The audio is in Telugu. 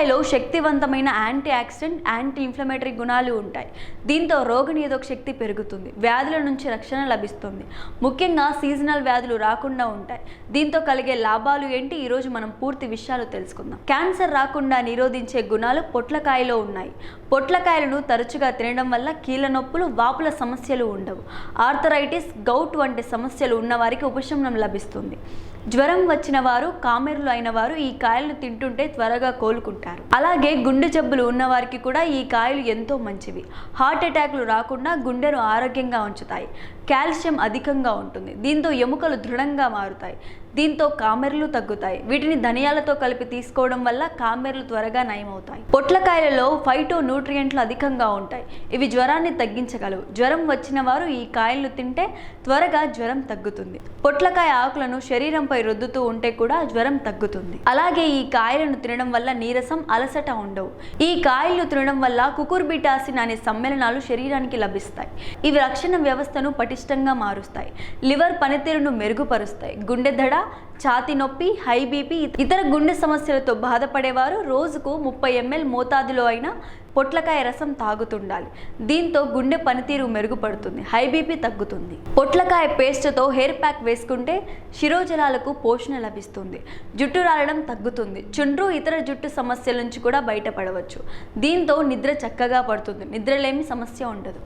పొట్లకాయలో శక్తివంతమైన యాంటీ ఆక్సిడెంట్ యాంటీ ఇన్ఫ్లమేటరీ గుణాలు ఉంటాయి. దీంతో రోగనిరోధక శక్తి పెరుగుతుంది. వ్యాధుల నుంచి రక్షణ లభిస్తుంది. ముఖ్యంగా సీజనల్ వ్యాధులు రాకుండా ఉంటాయి. దీంతో కలిగే లాభాలు ఏంటి? ఈరోజు మనం పూర్తి విషయాలు తెలుసుకుందాం. క్యాన్సర్ రాకుండా నిరోధించే గుణాలు పొట్లకాయలో ఉన్నాయి. పొట్లకాయలను తరచుగా తినడం వల్ల కీళ్ళ నొప్పులు వాపుల సమస్యలు ఉండవు. ఆర్థరైటిస్ గౌట్ వంటి సమస్యలు ఉన్నవారికి ఉపశమనం లభిస్తుంది. జ్వరం వచ్చిన వారు కామెరులు అయిన వారు ఈ కాయలను తింటుంటే త్వరగా కోలుకుంటారు. అలాగే గుండె జబ్బులు ఉన్నవారికి కూడా ఈ కాయలు ఎంతో మంచివి. హార్ట్ అటాక్లు రాకుండా గుండెను ఆరోగ్యంగా ఉంచుతాయి. కాల్షియం అధికంగా ఉంటుంది. దీంతో ఎముకలు దృఢంగా మారుతాయి. దీంతో కామెర్లు తగ్గుతాయి. వీటిని ధనియాలతో కలిపి తీసుకోవడం వల్ల కామెర్లు త్వరగా నయమవుతాయి. పొట్లకాయలలో ఫైటో న్యూట్రియంట్లు అధికంగా ఉంటాయి. ఇవి జ్వరాన్ని తగ్గించగలవు. జ్వరం వచ్చిన వారు ఈ కాయలను తింటే త్వరగా జ్వరం తగ్గుతుంది. పొట్లకాయ ఆకులను శరీరంపై రుద్దుతూ ఉంటే కూడా జ్వరం తగ్గుతుంది. అలాగే ఈ కాయలను తినడం వల్ల నీరసం అలసట ఉండవు. ఈ కాయలు తినడం వల్ల కుకుర్బిటాసిన్ అనే సమ్మేళనాలు శరీరానికి లభిస్తాయి. ఇవి రక్షణ వ్యవస్థను పటిష్టంగా మారుస్తాయి. లివర్ పనితీరును మెరుగుపరుస్తాయి. గుండె దడ ఛాతి నొప్పి హై బీపీ ఇతర గుండె సమస్యలతో బాధపడేవారు రోజుకు ముప్పై ఎంఎల్ మోతాదులో అయిన పొట్లకాయ రసం తాగుతుండాలి. దీంతో గుండె పనితీరు మెరుగుపడుతుంది హై బీపీ తగ్గుతుంది. పొట్లకాయ పేస్ట్తో హెయిర్ ప్యాక్ వేసుకుంటే శిరోజలాలకు పోషణ లభిస్తుంది జుట్టు రాలడం తగ్గుతుంది. చుండ్రు ఇతర జుట్టు సమస్యల నుంచి కూడా బయటపడవచ్చు. దీంతో నిద్ర చక్కగా పడుతుంది నిద్రలేమి సమస్య ఉండదు.